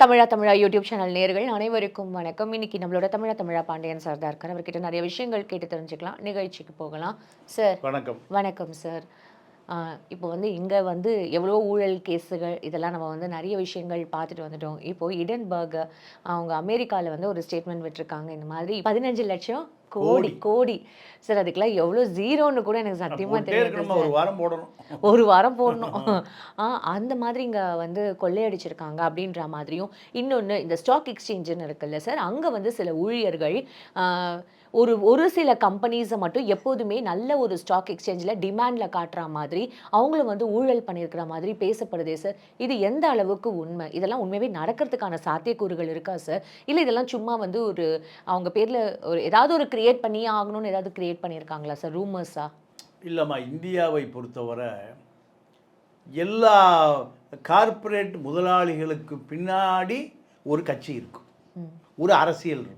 Tamizha Tamizha YouTube channel நேர்கள் அனைவருக்கும் வணக்கம். இன்னைக்கு நம்மளோட தமிழா தமிழா பாண்டியன் சார் தான் இருக்கார். அவர்கிட்ட நிறைய விஷயங்கள் கேட்டு தெரிஞ்சுக்கலாம். நிகழ்ச்சிக்கு போகலாம். சார் வணக்கம். வணக்கம் சார். இப்போ வந்து இங்கே வந்து எவ்வளோ ஊழல் கேஸுகள் இதெல்லாம் நம்ம வந்து நிறைய விஷயங்கள் பார்த்துட்டு வந்துட்டோம். இப்போ இடன்பர்க் அவங்க அமெரிக்காவில் வந்து ஒரு ஸ்டேட்மெண்ட் விட்டுருக்காங்க. இந்த மாதிரி பதினஞ்சு லட்சம் கோடி கோடி. சார் அதுக்கெல்லாம் எவ்வளோ ஜீரோன்னு கூட எனக்கு சத்தியமாக இருக்கணுமா? ஒரு வாரம் போடணும். ஒரு வாரம் போடணும். ஆ அந்த மாதிரி இங்கே வந்து கொள்ளையடிச்சிருக்காங்க அப்படின்ற மாதிரியும். இன்னொன்று இந்த ஸ்டாக் எக்ஸ்சேஞ்சுன்னு இருக்குல்ல சார் அங்கே வந்து சில ஊழியர்கள் ஒரு ஒரு சில கம்பெனிஸை மட்டும் எப்போதுமே நல்ல ஒரு ஸ்டாக் எக்ஸ்சேஞ்சில் டிமாண்டில் காட்டுற மாதிரி அவங்களும் வந்து ஊழல் பண்ணியிருக்கிற மாதிரி பேசப்படுதே சார் இது எந்த அளவுக்கு உண்மை? இதெல்லாம் உண்மையாகவே நடக்கிறதுக்கான சாத்தியக்கூறுகள் இருக்கா சார் இல்லை இதெல்லாம் சும்மா வந்து ஒரு அவங்க பேரில் ஒரு ஏதாவது ஒரு கிரியேட் பண்ணியே ஆகணும்னு ஏதாவது கிரியேட் பண்ணியிருக்காங்களா சார் ரூமர்ஸா இல்லைம்மா இந்தியாவை பொறுத்தவரை எல்லா கார்ப்பரேட் முதலாளிகளுக்கு பின்னாடி ஒரு கட்சி இருக்கும். ஒரு அரசியல் இருக்கும்.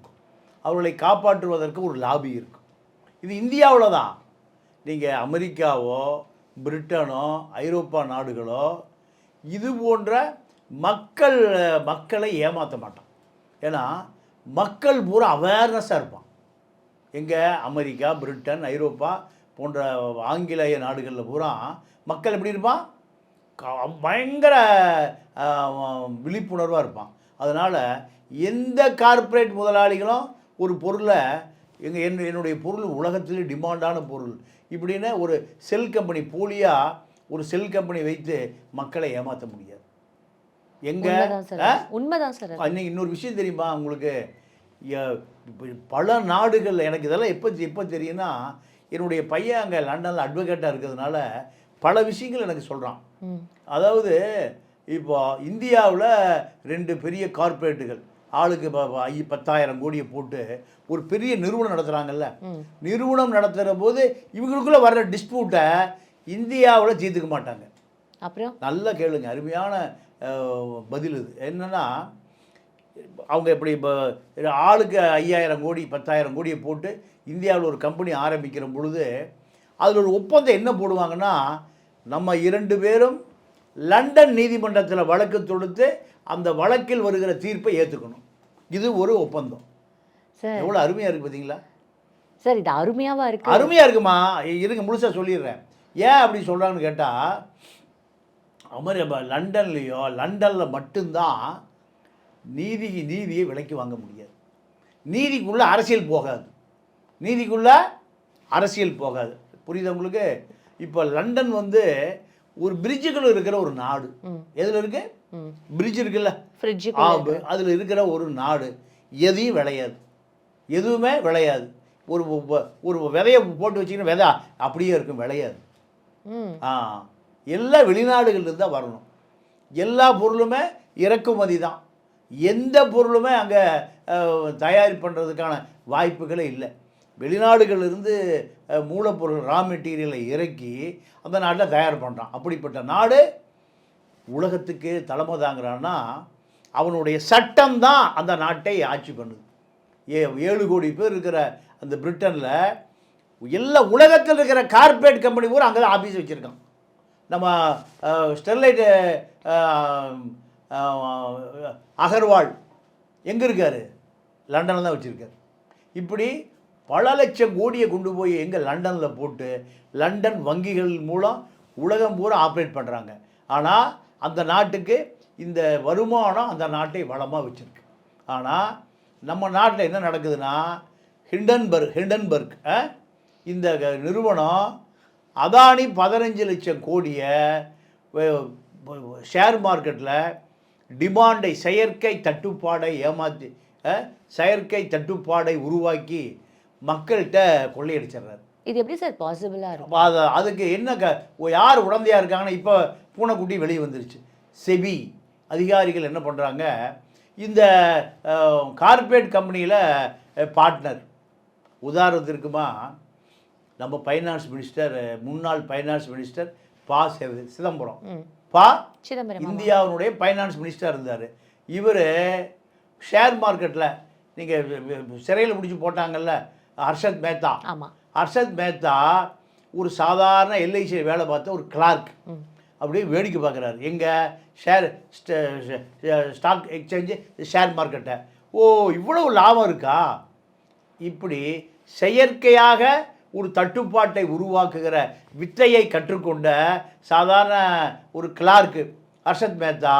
அவர்களை காப்பாற்றுவதற்கு ஒரு லாபி இருக்கும். இது இந்தியாவில் தான் நீங்கள் அமெரிக்காவோ பிரிட்டனோ ஐரோப்பா நாடுகளோ இது போன்ற மக்கள் மக்களை ஏமாற்ற மாட்டான் ஏன்னா மக்கள் பூரா அவேர்னஸாக இருப்பான் எங்கே அமெரிக்கா பிரிட்டன் ஐரோப்பா போன்ற ஆங்கிலேய நாடுகளில் பூரா மக்கள் எப்படி இருப்பான் பயங்கர விழிப்புணர்வாக இருப்பான் அதனால் எந்த கார்ப்பரேட் முதலாளிகளும் ஒரு பொருளை எங்கள் என் என்னுடைய பொருள் உலகத்திலே டிமாண்டான பொருள். இப்படின்னு ஒரு செல் கம்பெனி போலியாக ஒரு செல் கம்பெனி வைத்து மக்களை ஏமாற்ற முடியாது. எங்கே? உண்மைதான் சார். உண்மைதான் சார் அது. இன்னைக்கு இன்னொரு விஷயம் தெரியுமா உங்களுக்கு? பல நாடுகள் எனக்கு இதெல்லாம் எப்போ எப்போ தெரியும்னா என்னுடைய பையன் அங்கே லண்டனில் அட்வொகேட்டாக இருக்கிறதுனால பல விஷயங்கள் எனக்கு சொல்கிறான் அதாவது இப்போ இந்தியாவில் ரெண்டு பெரிய கார்ப்பரேட்டுகள் ஆளுக்கு பத்தாயிரம் கோடியை போட்டு ஒரு பெரிய நிறுவனம் நடத்துகிறாங்கல்ல நிறுவனம் நடத்துகிற போது இவங்களுக்குள்ளே வர்ற டிஸ்பியூட்டை இந்தியாவில் தீர்த்துக்க மாட்டாங்க. அப்புறம்? நல்லா கேளுங்க அருமையான பதில் இது. என்னன்னா அவங்க இப்படி இப்போ ஆளுக்கு ஐயாயிரம் கோடி பத்தாயிரம் கோடியை போட்டு இந்தியாவில் ஒரு கம்பெனி ஆரம்பிக்கிற பொழுது அதில் ஒரு ஒப்பந்தம் என்ன போடுவாங்கன்னா நம்ம இரண்டு பேரும் லண்டன் நீதிமன்றத்தில் வழக்கு தொடுத்து அந்த வழக்கில் வருகிற தீர்ப்பை ஏற்றுக்கணும் இது ஒரு ஒப்பந்தம். சார். எவ்வளோ அருமையாக இருக்குது பார்த்தீங்களா சார் இது அருமையாவா இருக்கு. அருமையாக இருக்குமா? இருங்க முழுசாக சொல்லிடுறேன். ஏன் அப்படி சொல்கிறாங்கன்னு கேட்டால் அமெரி லண்டன்லேயோ லண்டனில் மட்டும்தான் நீதி நீதியை விலைக்கு வாங்க முடியாது. நீதிக்குள்ளே அரசியல் போகாது. நீதிக்குள்ளே அரசியல் போகாது. புரியுதா உங்களுக்கு? இப்போ லண்டன் வந்து ஒரு பிரிட்ஜுக்குள்ள இருக்கிற ஒரு நாடு. எதில் இருக்கு? ம் பிரிட்ஜ் இருக்குல்ல? ஆபு அதில் இருக்கிற ஒரு நாடு எதையும் விளையாது. எதுவுமே விளையாது. ஒரு ஒரு விதையை போட்டு வச்சிங்கன்னா விதை அப்படியே இருக்கும் விளையாது. ஆ எல்லா வெளிநாடுகள்லேருந்து தான் வரணும். எல்லா பொருளுமே இறக்குமதி தான். எந்த பொருளுமே அங்கே தயார் பண்ணுறதுக்கான வாய்ப்புகளே இல்லை. வெளிநாடுகளிலிருந்து மூலப்பொருள் ரா மெட்டீரியலை இறக்கி அந்த நாட்டில் தயார் பண்ணுறான் அப்படிப்பட்ட நாடு உலகத்துக்கு தலைமை தாங்குறான்னா அவனுடைய சட்டம் தான் அந்த நாட்டை ஆட்சி பண்ணுது. ஏ ஏழு கோடி பேர் இருக்கிற அந்த பிரிட்டனில் எல்லா உலகத்தில் இருக்கிற கார்ப்பரேட் கம்பெனி பூரா அங்கே தான் ஆஃபீஸ் வச்சுருக்கான். நம்ம ஸ்டெர்லைட்டு அகர்வால் எங்கே இருக்கார்? லண்டனில் தான் வச்சுருக்காரு. இப்படி பல லட்சம் கோடியை கொண்டு போய் எங்கே லண்டனில் போட்டு லண்டன் வங்கிகள் மூலம் உலகம் பூரா ஆப்ரேட் பண்ணுறாங்க ஆனால் அந்த நாட்டுக்கு இந்த வருமானம் அந்த நாட்டை வளமாக வச்சுருக்கு. ஆனால் நம்ம நாட்டில் என்ன நடக்குதுன்னா ஹிண்டன்பர்க் ஹிண்டன்பர்க் இந்த நிறுவனம் அதானி பதினஞ்சு லட்சம் கோடியை ஷேர் மார்க்கெட்டில் டிமாண்டை செயற்கை தட்டுப்பாடை ஏமாற்றி செயற்கை தட்டுப்பாடை உருவாக்கி மக்கள்கிட்ட கொள்ளையடிச்சிடுறாரு. இது எப்படி சார் பாசிபிளா இருக்கும்? அது அதுக்கு என்ன க யார் உடந்தையாக இருக்காங்கன்னா இப்போ பூனைக்குட்டி வெளியே வந்துருச்சு. செபி அதிகாரிகள் என்ன பண்ணுறாங்க இந்த கார்ப்பரேட் கம்பெனியில் பார்ட்னர் உதாரணத்திற்குமா நம்ம ஃபைனான்ஸ் மினிஸ்டர் முன்னாள் ஃபைனான்ஸ் மினிஸ்டர் பா சித- சிதம்பரம். பா சிதம்பரம். இந்தியாவினுடைய ஃபைனான்ஸ் மினிஸ்டர் இருந்தார். இவர் ஷேர் மார்க்கெட்டில் நீங்கள் சிறையில் பிடிச்சி போட்டாங்கல்ல ஹர்ஷத் மேத்தா. ஹர்ஷத் மேத்தா ஒரு சாதாரண எல்ஐசி வேலை பார்த்த ஒரு கிளார்க் அப்படியே வேடிக்கை பார்க்குறாரு. எங்கே ஷேர் ஸ்டாக் எக்ஸ்சேஞ்சு ஷேர் மார்க்கெட்டை ஓ இவ்வளவு லாபம் இருக்கா? இப்படி செயற்கையாக ஒரு தட்டுப்பாட்டை உருவாக்குகிற வித்தையை கற்றுக்கொண்ட சாதாரண ஒரு கிளார்க்கு ஹர்ஷத் மேத்தா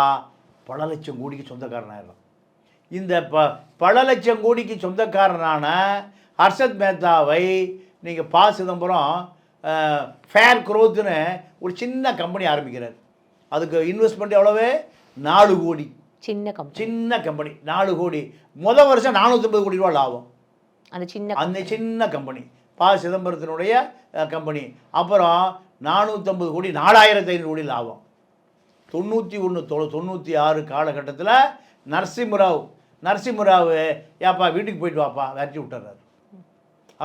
பல லட்சம் கோடிக்கு சொந்தக்காரனாயிடும் இந்த ப பல லட்சம் கோடிக்கு சொந்தக்காரனான ஹர்ஷத் மேத்தாவை நீங்கள் பா சிதம்பரம் ஃபேர் க்ரோத்துன்னு ஒரு சின்ன கம்பெனி ஆரம்பிக்கிறார். அதுக்கு இன்வெஸ்ட்மெண்ட் எவ்வளவு? நாலு கோடி. சின்ன கம்பெனி சின்ன கம்பெனி நாலு கோடி. முத வருஷம் நானூற்றம்பது கோடி ரூபா லாபம். அந்த சின்ன அந்த சின்ன கம்பெனி ப. சிதம்பரத்தினுடைய கம்பெனி அப்புறம் நானூற்றம்பது கோடி நாலாயிரத்தி ஐநூறு கோடி லாபம். தொண்ணூற்றி ஒன்று தொ தொண்ணூற்றி ஆறு காலகட்டத்தில் நரசிம்மராவ் நரசிம்மராவ் ஏப்பா வீட்டுக்கு போயிட்டு வாப்பா விரட்டி விட்டுறாரு.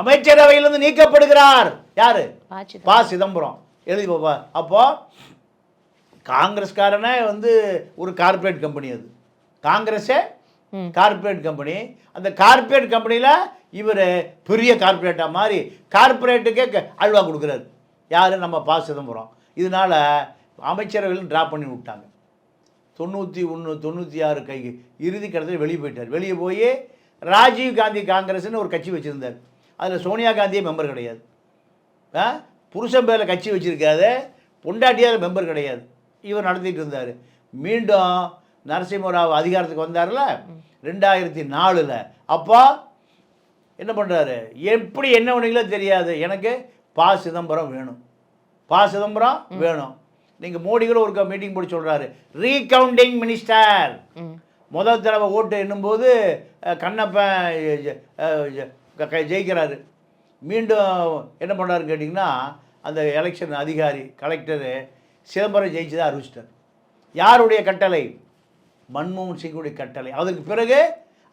அமைச்சரவையிலிருந்து நீக்கப்படுகிறார். யாரு? ப சிதம்பரம். எழுதி பாப்பா. அப்போ காங்கிரஸ்காரனே வந்து ஒரு கார்ப்பரேட் கம்பெனி அது. காங்கிரஸே ம். Corporate company. அந்த கார்ப்பரேட் கம்பெனியில் இவர் பெரிய கார்ப்பரேட்டாக மாறி கார்ப்பரேட்டுக்கே க- அல்வா கொடுக்குறாரு. யார்? நம்ம ப சிதம்பரம். இதனால் அமைச்சரவையில் ட்ராப் பண்ணி விட்டாங்க. தொண்ணூற்றி ஒன்று தொண்ணூற்றி ஆறு கை இறுதி கட்டத்தில் வெளியே போயிட்டார். வெளியே போய் ராஜீவ் காந்தி காங்கிரஸ்னு ஒரு கட்சி வச்சுருந்தார். அதில் சோனியா காந்தியே மெம்பர் கிடையாது. புருஷன் பேரில் கட்சி வச்சுருக்காது பொண்டாட்டியார் மெம்பர் கிடையாது. இவர் நடத்திட்டு இருந்தார். மீண்டும் நரசிம்மராவ் அதிகாரத்துக்கு வந்தார்ல? ரெண்டாயிரத்தி நாலில். அப்போ என்ன பண்ணுறாரு எப்படி என்ன பண்ணீங்களோ தெரியாது. எனக்கு பா சிதம்பரம் வேணும். பா சிதம்பரம் வேணும். நீங்கள் மோடி கூட ஒரு மீட்டிங் போட்டு சொல்கிறாரு ரீகவுண்டிங் மினிஸ்டர் முதல் தடவை ஓட்டு எண்ணும்போது கண்ணப்பன் ஜெயிக்கிறாரு. மீண்டும் என்ன பண்ணுறாருன்னு கேட்டிங்கன்னா அந்த எலெக்ஷன் அதிகாரி கலெக்டரு சிதம்பரம் ஜெயிச்சதை அறிவிச்சிட்டார். யாருடைய கட்டளை? மன்மோகன் சிங்குடைய கட்டளை. அதற்கு பிறகு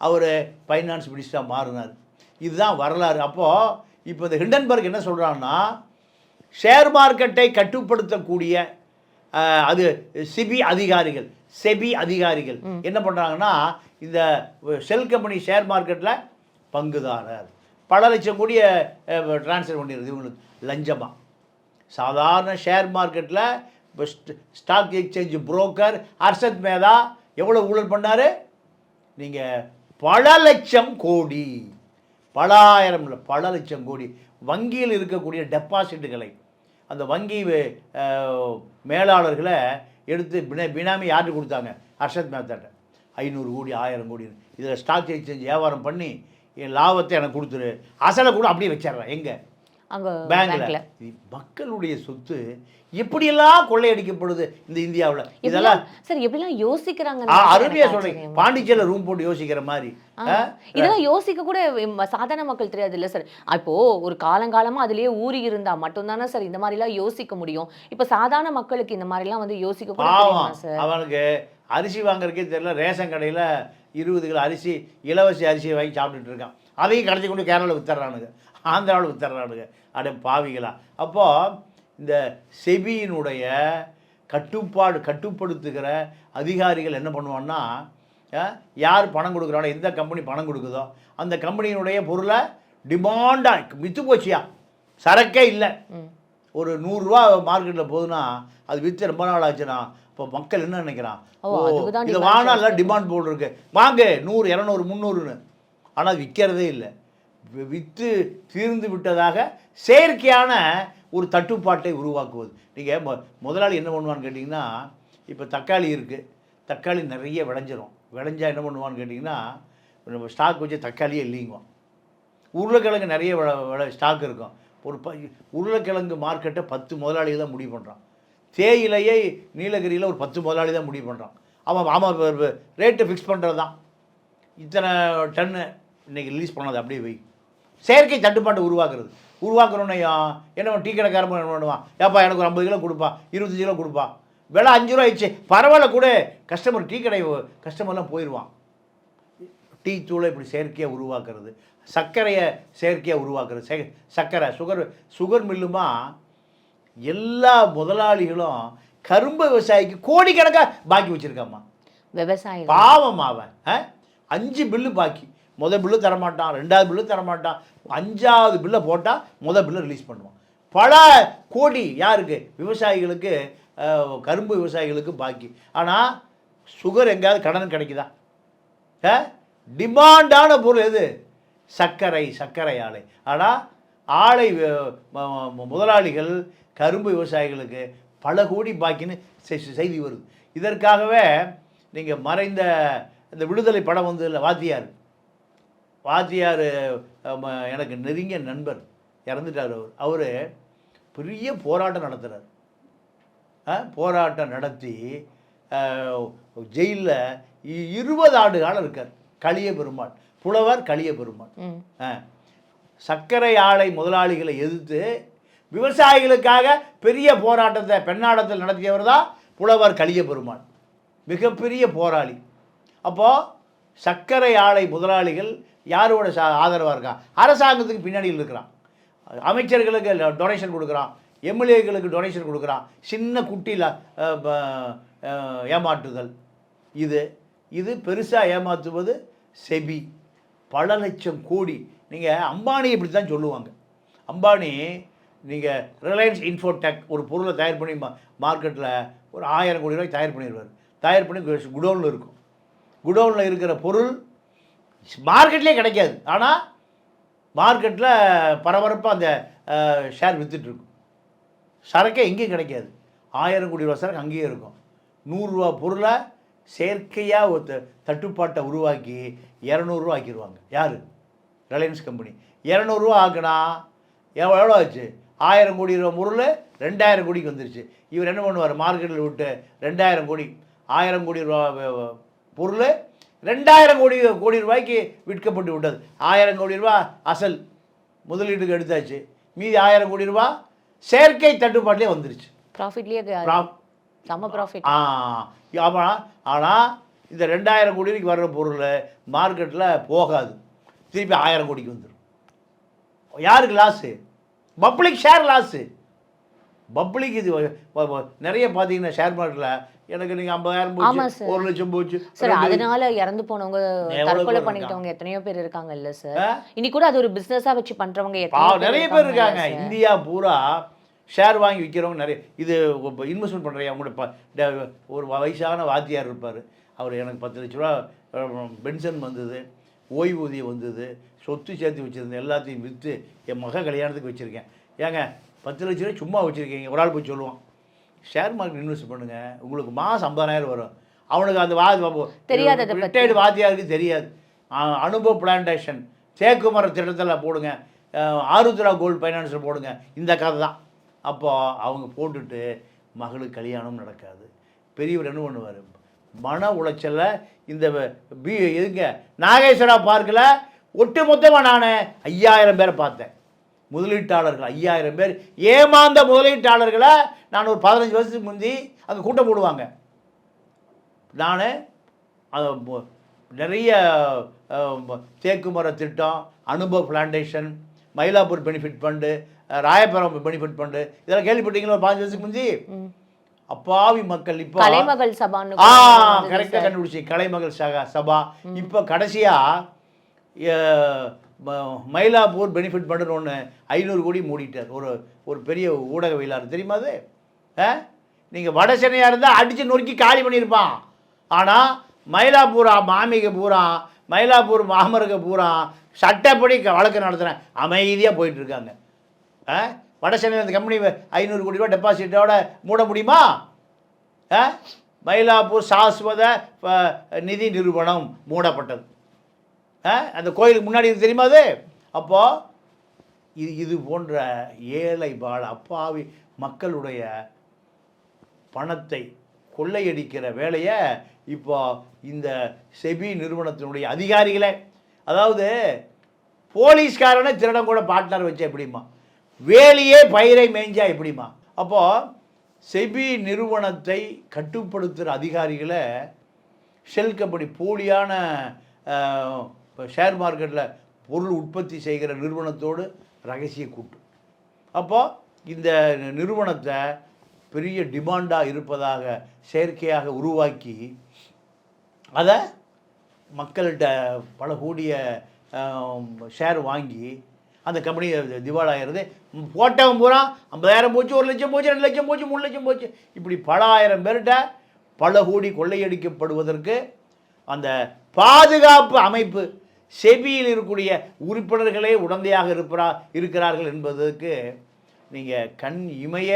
அவர் ஃபைனான்ஸ் மினிஸ்டராக மாறினார். இதுதான் வரலாறு. அப்போது இப்போ இந்த ஹிண்டன்பர்க் என்ன சொல்கிறான்னா ஷேர் மார்க்கெட்டை கட்டுப்படுத்தக்கூடிய அது சிபி அதிகாரிகள் செபி அதிகாரிகள் என்ன பண்ணுறாங்கன்னா இந்த செல் கம்பெனி ஷேர் மார்க்கெட்டில் பங்குதாரர். பல லட்சம் கோடியை ட்ரான்ஸ்ஃபர் பண்ணிடுது இவங்களுக்கு லஞ்சமாக சாதாரண ஷேர் மார்க்கெட்டில் இப்போ stock exchange broker Harshad Mehta எவ்வளோ ஊழல் பண்ணார்? நீங்கள் பல லட்சம் கோடி. பலாயிரம் இல்லை பல லட்சம் கோடி. வங்கியில் இருக்கக்கூடிய டெபாசிட்டுகளை அந்த வங்கி மேலாளர்களை எடுத்து பின பினாமி யார்கிட்ட கொடுத்தாங்க? ஹர்ஷத் மேத்தாட்ட ஐநூறு கோடி ஆயிரம் கோடி. இதில் ஸ்டாக் எக்ஸ்சேஞ்ச் வியாபாரம் பண்ணி என் லாபத்தை எனக்கு கொடுத்துரு. அசலை கூட அப்படியே வச்சிடுறேன். எங்கே? அங்க பேங்க்ல. மக்களுடைய சொத்து எப்படியெல்லாம் கொள்ளையடிக்கப்படுது இந்த இந்தியாவில். இதெல்லாம் சார் எப்படிலாம் யோசிக்கிறாங்க ஆ, அருமையா சொல்றீங்க. பாண்டிச்சேரியில் ரூம் போட்டு யோசிக்கிற மாதிரி? இதெல்லாம் யோசிக்க கூட சாதாரண மக்கள் தெரியாது இல்ல சார். இப்போ ஒரு காலங்காலமா அதுலயே ஊறி இருந்தா மட்டும்தானே சார் இந்த மாதிரி எல்லாம் யோசிக்க முடியும். இப்ப சாதாரண மக்களுக்கு இந்த மாதிரி எல்லாம் வந்து யோசிக்க கூட அவனுக்கு அரிசி வாங்குறதுக்கே தெரியல ரேஷன் கடையில் இருபது கிலோ அரிசி இலவசி அரிசியை வாங்கி சாப்பிட்டுட்டு இருக்கான். அதையும் கடைச்சி கொண்டு கேரளாவில் வித்துறானுங்க ஆந்திராவில் வித்துறானுங்க அட பாவிகளா. அப்போது இந்த செபியினுடைய கட்டுப்பாடு கட்டுப்படுத்துகிற அதிகாரிகள் என்ன பண்ணுவான்னா யார் பணம் கொடுக்குறானோ எந்த கம்பெனி பணம் கொடுக்குதோ அந்த கம்பெனியினுடைய பொருளை டிமாண்டாக விற்று போச்சியா? சரக்கே இல்லை. ஒரு நூறுரூவா மார்க்கெட்டில் போகுதுன்னா அது விற்று ரொம்ப நாள் ஆச்சுன்னா இப்போ மக்கள் என்ன நினைக்கிறான்? இது ஜாஸ்தி. டிமாண்ட் போர்டு இருக்கு. வாங்க நூறு இரநூறு முந்நூறுன்னு. ஆனால் விற்கிறதே இல்லை. விற்று தீர்ந்து விட்டதாக செயற்கையான ஒரு தட்டுப்பாட்டை உருவாக்குவது. நீங்கள் மொ முதலாளி என்ன பண்ணுவான்னு கேட்டிங்கன்னா இப்போ தக்காளி இருக்குது தக்காளி நிறைய விளைஞ்சிரும். விளைஞ்சா என்ன பண்ணுவான்னு கேட்டிங்கன்னா நம்ம ஸ்டாக் வச்சு தக்காளியே இல்லைங்குவோம் உருளைக்கிழங்கு நிறைய விளை ஸ்டாக் இருக்கும். ஒரு ப உருளைக்கிழங்கு மார்க்கெட்டை பத்து முதலாளிகள் தான் முடிவு பண்ணுறான் தேயிலையை நீலகிரியில் ஒரு பத்து முதலாளி தான் முடிவு பண்ணுறான் அவன் ஆமாம் ரேட்டு ஃபிக்ஸ் பண்ணுறது தான் இத்தனை டன்னு இன்னைக்கு ரிலீஸ் பண்ணது அப்படியே வை. செயற்கை தட்டுப்பாட்டை உருவாக்குறது. உருவாக்குறோன்னையா என்ன டீ கடைக்காரன் என்ன பண்ணுவான்? ஏப்பா எனக்கு ஒரு ஐம்பது கிலோ கொடுப்பா இருபத்தஞ்சு கிலோ கொடுப்பா. விலை அஞ்சு ரூபா ஆயிடுச்சு. பரவாயில்ல கூட கஸ்டமர் டீ கடை கஸ்டமர்லாம் போயிடுவான் டீ தூளை இப்படி செயற்கையாக உருவாக்குறது சர்க்கரையை செயற்கையாக உருவாக்குறது செ சர்க்கரை சுகர் சுகர் மில்லுமா எல்லா முதலாளிகளும் கரும்பு விவசாயிக்கு கோடிக்கணக்காக பாக்கி வச்சுருக்காம்மா. விவசாயம் பாவம் அவன்? அஞ்சு பில்லு பாக்கி. முத பில்லு தரமாட்டான் ரெண்டாவது பில்லு தரமாட்டான் அஞ்சாவது பில்லை போட்டால் முத பில்லை ரிலீஸ் பண்ணுவான். பல கோடி யாருக்கு? விவசாயிகளுக்கு கரும்பு விவசாயிகளுக்கு பாக்கி. ஆனால் சுகர் எங்கேயாவது கடன் கிடைக்குதா? டிமாண்டான பொருள் எது? சர்க்கரை சர்க்கரை ஆலை. ஆனால் ஆலை முதலாளிகள் கரும்பு விவசாயிகளுக்கு பல கோடி பாக்கின்னு செய்தி வருது. இதற்காகவே நீங்கள் மறைந்த இந்த விடுதலை படம் வந்து இல்லை வாத்தியார் வாத்தியார் எனக்கு நெருங்கிய நண்பர் இறந்துட்டார் அவர். அவர் பெரிய போராட்டம் நடத்துகிறார் போராட்டம் நடத்தி ஜெயிலில் இருபது ஆண்டு காலம் இருக்கார் களிய பெருமாள். புலவர் களிய பெருமாள். சர்க்கரை ஆலை முதலாளிகளை எதிர்த்து விவசாயிகளுக்காக பெரிய போராட்டத்தை பெண்ணாடத்தில் நடத்தியவர் தான் புலவர் கலிய பெருமாள் மிகப்பெரிய போராளி. அப்போது சர்க்கரை ஆலை முதலாளிகள் யாரோட சா ஆதரவாக இருக்கா அரசாங்கத்துக்கு பின்னாடியில் இருக்கிறான். அமைச்சர்களுக்கு டொனேஷன் கொடுக்குறான். எம்எல்ஏக்களுக்கு டொனேஷன் கொடுக்குறான். சின்ன குட்டியில் ஏமாற்றுதல். இது இது பெருசாக ஏமாற்றுவது செபி. பல லட்சம் கோடி. நீங்கள் அம்பானி இப்படி தான் சொல்லுவாங்க. அம்பானி நீங்கள் ரிலையன்ஸ் இன்ஃபோடெக் ஒரு பொருளை தயார் பண்ணி மா மார்க்கெட்டில் ஒரு ஆயிரம் கோடி ரூபாய் தயார் பண்ணிடுவார் தயார் பண்ணி குடோனில் இருக்கும். குடோனில் இருக்கிற பொருள் மார்க்கெட்லேயே கிடைக்காது. ஆனால் மார்க்கெட்டில் பரபரப்பாக அந்த ஷேர் விற்றுட்ருக்கும் சரக்கே எங்கேயும் கிடைக்காது. ஆயிரம் கோடி ரூபா சரக்கு அங்கேயே இருக்கும். நூறுரூவா பொருளை செயற்கையாக ஒரு த- தட்டுப்பாட்டை உருவாக்கி இரநூறுவா ஆக்கிடுவாங்க யார்? ரிலையன்ஸ் கம்பெனி இரநூறுவா ஆக்குனா எவ்வளோ எவ்வளோ ஆச்சு? ஆயிரம் கோடி ரூபா பொருள் ரெண்டாயிரம் கோடிக்கு வந்துருச்சு. இவர் என்ன பண்ணுவார்? மார்க்கெட்டில் விட்டு ரெண்டாயிரம் கோடி ஆயிரம் கோடி ரூபா பொருள் ரெண்டாயிரம் கோடி கோடி ரூபாய்க்கு விற்கப்பட்டு விட்டது. ஆயிரம் கோடி ரூபா அசல் முதலீட்டுக்கு எடுத்தாச்சு. மீதி ஆயிரம் கோடி ரூபா செயற்கை தட்டுப்பாட்டிலே வந்துருச்சு. ப்ராஃபிட்லேயே ப்ரா- செம்ம ப்ராஃபிட் ஆ ஆமாம் ஆனால் இந்த ரெண்டாயிரம் கோடிக்கு வர்ற பொருள் மார்க்கெட்டில் போகாது. திருப்பி ஆயிரம் கோடிக்கு வந்துடும் யாருக்கு loss public share loss public இது நிறைய பார்த்தீங்கன்னா ஷேர் மார்க்கெட்டில் எனக்கு நீங்கள் ஐம்பதாயிரம் போச்சு சார். ஒரு லட்சம் போச்சு சார் அதனால இறந்து போனவங்க தற்கொலை பேர் பண்ணிட்டவங்க எத்தனையோ பேர் இருக்காங்கல்ல சார் ஆ? இன்னைக்கு கூட அது ஒரு பிசினஸா வச்சு பண்றவங்க நிறைய பேர் இருக்காங்க சார்? இந்தியா பூரா ஷேர் வாங்கி விற்கிறவங்க நிறைய இது இன்வெஸ்ட்மெண்ட் பண்ணுறீங்க அவங்களோட ஒரு வயசான வாத்தியார் இருப்பார் அவர் எனக்கு பத்து லட்ச ரூபா பென்ஷன் வந்தது ஓய்வூதியம் வந்தது சொத்து சேர்த்து வச்சுருந்தேன் எல்லாத்தையும் விற்று என் மக கல்யாணத்துக்கு வச்சுருக்கேன். ஏங்க பத்து லட்ச ரூபாய் சும்மா வச்சுருக்கீங்க ஒரு ஆள் போய் சொல்லுவான். ஷேர் மார்க்கெட் இன்வெஸ்ட் பண்ணுங்கள் உங்களுக்கு மாதம் ஐம்பதாயிரம் வரும். அவனுக்கு அந்த வா தெரியாது. ரிட்டையர்டு வாத்தியாருக்கு தெரியாது. அனுபவ பிளான்டேஷன் தேக்கு மர திட்டத்தில் போடுங்க ஆருத்ரா கோல்டு ஃபைனான்ஸில் போடுங்க இந்த கதை தான். அப்போ அவங்க போட்டுட்டு மகளுக்கு கல்யாணம் நடக்காது. பெரியவர் என்ன பண்ணுவார்? மன உளைச்சல்ல இந்த பி இதுங்க நாகேஸ்வரா பார்க்கில் ஒட்டு மொத்தமாக நான் ஐயாயிரம் பேரை பார்த்தேன். முதலீட்டாளர்கள் ஐயாயிரம் பேர். ஏமாந்த முதலீட்டாளர்களை நான் ஒரு பதினஞ்சு வருஷத்துக்கு முந்தி அங்கே கூட்டம் போடுவாங்க. நான் நிறைய அஹ், ம- தேக்கு மர திட்டம் Anubhav plantation Mylapore benefit fund Royapuram benefit fund இதெல்லாம் கேள்விப்பட்டீங்களா ஒரு பாஞ்சு வருஷத்துக்கு முந்தி. அப்பாவி மக்கள் இப்போ கலைமகள் வந்தது கரெக்டாக. கண்டுபிடிச்சி கலைமகள் சகா சபா. இப்போ கடைசியாக மயிலாப்பூர் பெனிஃபிட் ஃபண்டுன்னு ஒன்று ஐநூறு கோடி மூடிட்டார். ஒரு ஒரு பெரிய ஊடகவியலாளர். தெரியுமா அது? ஆ? நீங்கள் வட சென்னையாக இருந்தால் அடித்து நொறுக்கி காலி பண்ணியிருப்பான். ஆனால் மயிலாப்பூரா மாமிக பூரா மயிலாப்பூர் மாமருக பூரா சட்டப்படி க- வழக்கு நடத்துகிறேன் அமைதியாக போயிட்டுருக்காங்க. ஆ? வட சென்னையில் கம்பெனி ஐநூறு கோடி ரூபா டெபாசிட்டோட மூட முடியுமா? ஆ? மயிலாப்பூர் சாஸ்வத நிதி நிறுவனம் மூடப்பட்டது. அந்த கோயிலுக்கு முன்னாடி தெரியுமா அது? அப்போது இது இது போன்ற ஏழை பாழ அப்பாவி மக்களுடைய பணத்தை கொள்ளையடிக்கிற வேலையை இப்போ இந்த செபி நிறுவனத்தினுடைய அதிகாரிகளே அதாவது போலீஸ்காரனை திருடம் கூட பாட்னர் வச்சா எப்படிம்மா? வேலையே பயிரை மேய்ஞ்சா எப்படிம்மா? அப்போது செபி நிறுவனத்தை கட்டுப்படுத்துகிற அதிகாரிகளை ஷெல் கம்பெனி போலியான இப்போ ஷேர் மார்க்கெட்டில் பொருள் உற்பத்தி செய்கிற நிறுவனத்தோடு ரகசிய கூட்டு. அப்போது இந்த நிறுவனத்தை பெரிய டிமாண்டாக இருப்பதாக செயற்கையாக உருவாக்கி அதை மக்கள்கிட்ட பல கூடிய ஷேர் வாங்கி அந்த கம்பெனி திவாலாகிறது போட்டவன் பூரா ஐம்பதாயிரம் போச்சு ஒரு லட்சம் போச்சு ரெண்டு லட்சம் போச்சு மூணு லட்சம் போச்சு. இப்படி பல ஆயிரம் பேர்கிட்ட பல கோடி கொள்ளையடிக்கப்படுவதற்கு அந்த பாதுகாப்பு அமைப்பு செபியில் இருக்கக்கூடிய உறுப்பினர்களே உடந்தையாக இருப்பரா இருக்கிறார்கள் என்பதற்கு நீங்கள் கண் இமைய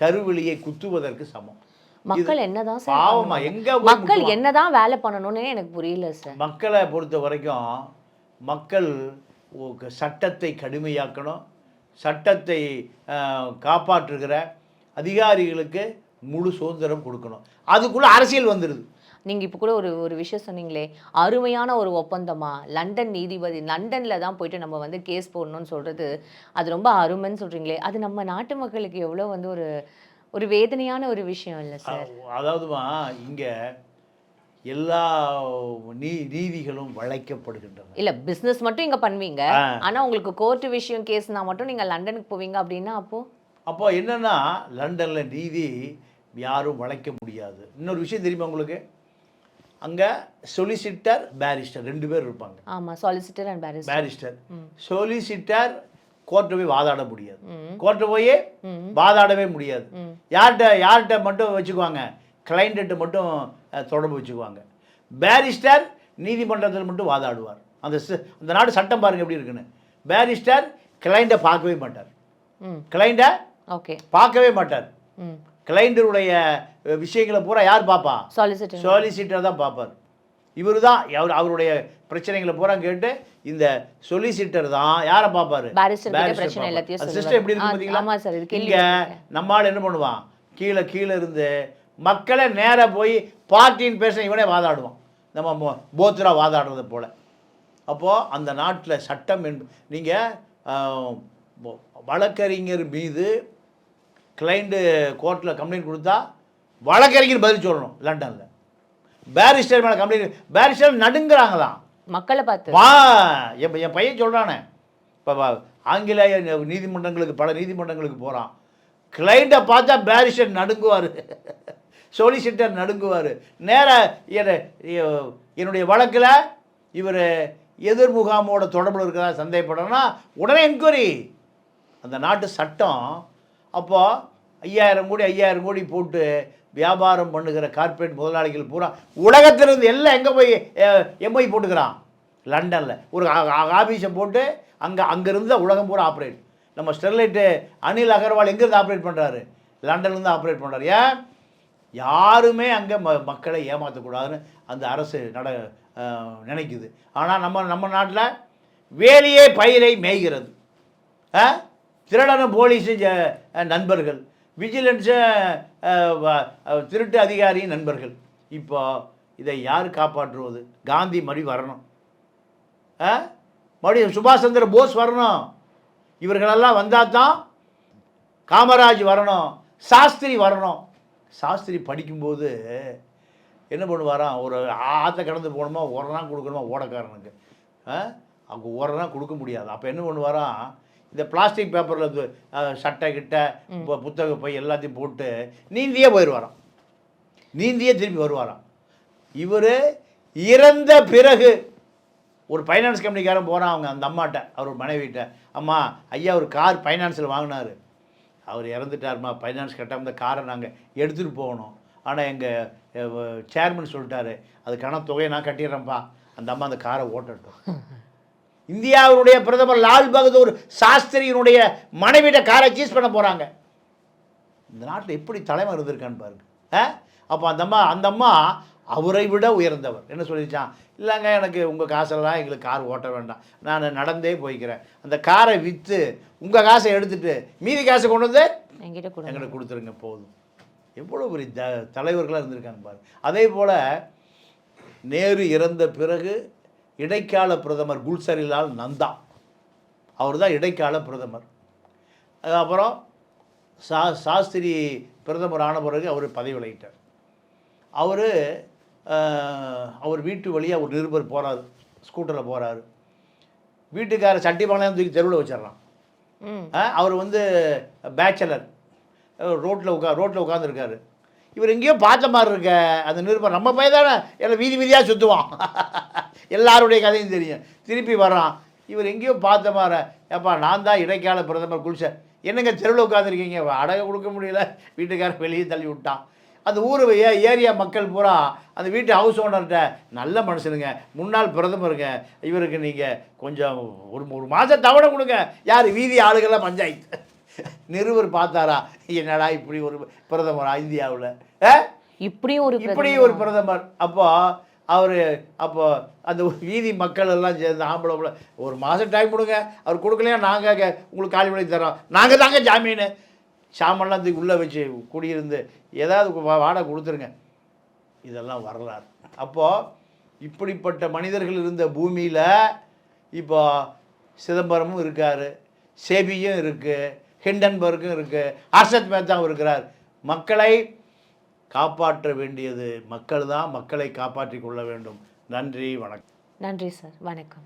கருவிழியை குத்துவதற்கு சமம். மக்கள் என்னதான் பாவமா? எங்க மக்கள்? என்னதான் வேலை பண்ணணும்னு எனக்கு புரியல சார். மக்களை பொறுத்த வரைக்கும் மக்கள் சட்டத்தை கடுமையாக்கணும். சட்டத்தை காப்பாற்றுகிற அதிகாரிகளுக்கு முழு சுதந்திரம் கொடுக்கணும். அதுக்குள்ள அரசியல் வந்துடுது நீங்க இப்ப கூட ஒரு ஒரு விஷயம் சொன்னீங்களே அருமையான ஒரு ஒப்பந்தமா? லண்டன் நீதிபதி லண்டன்ல தான் போயிட்டு நம்ம வந்து கேஸ் போடணும்னு சொல்றது அது ரொம்ப அருமைன்னு சொல்றீங்களே. அது நம்ம நாட்டு மக்களுக்கு எவ்வளவு வந்து ஒரு ஒரு வேதனையான ஒரு விஷயம் இல்ல சார். அதாவதுமா இங்கே எல்லா நீ நீதிகளும் வளைக்கப்படுகின்றன. இல்ல பிசினஸ் மட்டும் இங்க பண்ணுவீங்க. ஆனா உங்களுக்கு கோர்ட் விஷயம் கேஸ்னா மட்டும் நீங்க லண்டனுக்கு போவீங்க அப்படின்னா அப்போ? அப்போ என்னன்னா லண்டனில் நீதி யாரும் வளைக்க முடியாது. இன்னொரு விஷயம் தெரியுமா உங்களுக்கு? அங்கே சொலிசிட்டர் பேரிஸ்டர் ரெண்டு பேர் இருப்பாங்க. ஆமா solicitor and barrister barrister solicitor கோர்ட்டை போய் வாதாட முடியாது. கோர்ட்டை போய். வாதாடவே முடியாது. யார்கிட்ட யார்கிட்ட மட்டும் வச்சுக்குவாங்க. கிளைண்ட்டு மட்டும் தொடர்பு வச்சுக்குவாங்க. பேரிஸ்டர் நீதிமன்றத்தில் மட்டும் வாதாடுவார். அந்த அந்த நாடு சட்டம் பாருங்க எப்படி இருக்குன்னு. பேரிஸ்டர் கிளைண்ட்டை பார்க்கவே மாட்டார். கிளைண்ட்டை ஓகே. பார்க்கவே மாட்டார். கிளைண்டருடைய விஷயங்களை பூரா யார் பார்ப்பா? சொலிசிட்டர் சொலிசிட்டர் தான் பார்ப்பார். இவர் தான் அவர் அவருடைய பிரச்சனைகளை பூரா கேட்டு இந்த சொலிசிட்டர் தான் யாரை பார்ப்பாரு? System எப்படி இருக்கு இது இங்க. நம்மால் என்ன பண்ணுவான்? கீழே கீழே இருந்து மக்களை நேரா போய் பார்ட்டின்னு பேச இவனே வாதாடுவான். நம்ம போத்ரா வாதாடுறது போல. அப்போ அந்த நாட்டில் சட்டம் என்ப நீங்கள் வழக்கறிஞர் மீது கிளைண்ட்டு கோர்ட்டில் கம்ப்ளைண்ட் கொடுத்தா வழக்கறிஞர் பதில் சொல்லணும் லண்டனில். பேரிஸ்டர் மேலே கம்ப்ளைண்ட் பேரிஸ்டர் நடுங்குறாங்களாம் மக்களை பார்த்து. வா என் என் பையன் சொல்கிறானே இப்போ ஆங்கிலேய நீதிமன்றங்களுக்கு பல நீதிமன்றங்களுக்கு போகிறான் கிளைண்ட்டை பார்த்தா பேரிஸ்டர் நடுங்குவார். சொலிசிட்டர் நடுங்குவார். நேராக என்னுடைய வழக்கில் இவர் எதிர் முகாமோட தொடர்பில் இருக்கிறதா சந்தேகப்படுறேன்னா உடனே என்கொயரி அந்த நாட்டு சட்டம் அப்போது ஐயாயிரம் கோடி ஐயாயிரம் கோடி போட்டு வியாபாரம் பண்ணுகிற கார்ப்பரேட் முதலாளிகள் பூரா உலகத்திலிருந்து எல்லாம் எங்கே போய் எம்ஐ போட்டுக்கிறான்? லண்டனில். ஒரு ஆஃபீஸை போட்டு அங்கே அங்கேருந்து தான் உலகம் பூரா ஆப்ரேட் நம்ம ஸ்டெர்லைட்டு அனில் அகர்வால் எங்கேருந்து ஆப்ரேட் பண்ணுறாரு லண்டன்லேருந்து ஆப்ரேட் பண்ணுறாரு ஏன்? யாருமே அங்கே ம மக்களை ஏமாற்றக்கூடாதுன்னு அந்த அரசு நட நினைக்குது. ஆனால் நம்ம நம்ம நாட்டில் வேலையே பயிரை மேய்கிறது. ஆ? திருடனும் நண்பர்கள். விஜிலன்ஸு திருட்டு அதிகாரி நண்பர்கள். இப்போ இதை யார் காப்பாற்றுவது? காந்தி மறுபடி வரணும். ஆ மறுபடியும் சுபாஷ் சந்திர போஸ் வரணும். இவர்களெல்லாம் வந்தால் தான் காமராஜ் வரணும். சாஸ்திரி வரணும். சாஸ்திரி படிக்கும்போது என்ன பண்ணுவாராம்? ஒரு ஆற்ற கடந்து போகணுமா? உரனா கொடுக்கணுமா? ஓடக்காரனுக்கு. ஆ? அவங்க கொடுக்க முடியாது. அப்போ என்ன பண்ணுவாராம்? இந்த பிளாஸ்டிக் பேப்பரில் சட்டை கிட்ட புத்தக பை எல்லாத்தையும் போட்டு நீந்தியே போயிடுவாராம் நீந்தியே திரும்பி வருவாராம். இவர் இறந்த பிறகு ஒரு ஃபைனான்ஸ் கம்பெனிக்காரன் போகிறான் அவங்க அந்த அம்மாட்ட அவர் மனைவிட்ட அம்மா ஐயா ஒரு கார் ஃபைனான்ஸில் வாங்கினாரு. அவர் இறந்துட்டாருமா ஃபைனான்ஸ் கட்டாமல் இந்த காரை நாங்கள் எடுத்துகிட்டு போகணும். ஆனால் எங்கள் சேர்மன் சொல்லிட்டாரு அதுக்கான தொகையை நான் கட்டிடுறேன்ப்பா. அந்த அம்மா அந்த காரை ஓட்டட்டும். இந்தியாவினுடைய பிரதமர் லால் பகதூர் சாஸ்திரியினுடைய மனைவிட்ட காரை சீஸ் பண்ண போகிறாங்க இந்த நாட்டில் எப்படி தலைமை இருந்திருக்கான்னு பாருங்க. அப்போ அந்த அம்மா அந்த அம்மா அவரை விட உயர்ந்தவர். என்ன சொல்லிச்சான் இல்லைங்க எனக்கு உங்கள் காசெல்லாம் எங்களுக்கு கார் ஓட்ட வேண்டாம். நான் நடந்தே போய்க்கிறேன். அந்த காரை விற்று உங்கள் காசை எடுத்துட்டு மீதி காசை கொண்டு வந்து எங்கிட்ட கொடுத்துருங்க போதும். எவ்வளோ பெரிய த தலைவர்களாக இருந்திருக்காங்க பாருங்க. அதே போல் நேரு இறந்த பிறகு இடைக்கால பிரதமர் குல்சரிலால் நந்தா. அவர் தான் இடைக்கால பிரதமர். அது அப்புறம் சா சாஸ்திரி பிரதமர் ஆன பிறகு அவர் பதவி விலகிட்டார் அவர் அவர் வீட்டு வழியாக ஒரு நிருபர் போகிறாரு ஸ்கூட்டரில் போகிறாரு வீட்டுக்கார சட்டி பானையும் தூக்கி தெருவில் வச்சிடுறான். ம். ஆ, அவர் வந்து பேச்சலர் ரோட்டில் உட்கா ரோட்டில் உட்காந்துருக்காரு இவர் எங்கேயோ பார்த்த மாதிரி இருக்க. அந்த நிருபர் நம்ம பையன் தானே? எல்லாம் வீதி வீதியாக சுற்றுவான் எல்லாருடைய கதையும் தெரியும். திருப்பி வர்றான். இவர் எங்கேயோ பார்த்த மாதிரி ஏப்பா நான் தான் இடைக்கால பிரதமர் குளிச்ச என்னங்க தெருவில் உட்காந்துருக்கீங்க அடகை கொடுக்க முடியல. வீட்டுக்காரன் வெளியே தள்ளி விட்டான். அந்த ஊர் ஏரியா மக்கள் பூரா அந்த வீட்டு ஹவுஸ் ஓனர்கிட்ட நல்ல மனுஷனுங்க. முன்னாள் பிரதமருங்க. இவருக்கு நீங்கள் கொஞ்சம் ஒரு ஒரு மாதம் தவணை கொடுங்க. யார்? வீதி ஆளுகள்லாம் பஞ்சாயத்து. நிருபர் பார்த்தாரா? என்னடா இப்படி ஒரு பிரதமரா இந்தியாவில்? ஆ? இப்படியும் ஒரு இப்படி ஒரு பிரதமர். அப்போ அவர் அப்போது அந்த வீதி மக்கள் எல்லாம் சேர்ந்து ஆம்பளை பிள்ளை, ஒரு மாதம் டைம் கொடுங்க. அவர் கொடுக்கலையா? நாங்கள் உங்களுக்கு காலி பண்ணி தரோம் நாங்கள் தாங்க ஜாமீன். சாமான்லாம் தூக்கி உள்ளே வச்சு குடியிருந்து ஏதாவது வா- வாடகை கொடுத்துருங்க. இதெல்லாம் வரலாறு. அப்போது இப்படிப்பட்ட மனிதர்கள் இருந்த பூமியில் இப்போ சிதம்பரமும் இருக்கார் செபியும் இருக்குது ஹிண்டன்பர்க்கும் இருக்குது ஹர்ஷத் மேத்தாவும் இருக்கிறார். மக்களை காப்பாற்ற வேண்டியது மக்கள் தான் மக்களை காப்பாற்றிக் கொள்ள வேண்டும். நன்றி வணக்கம். நன்றி சார். வணக்கம்.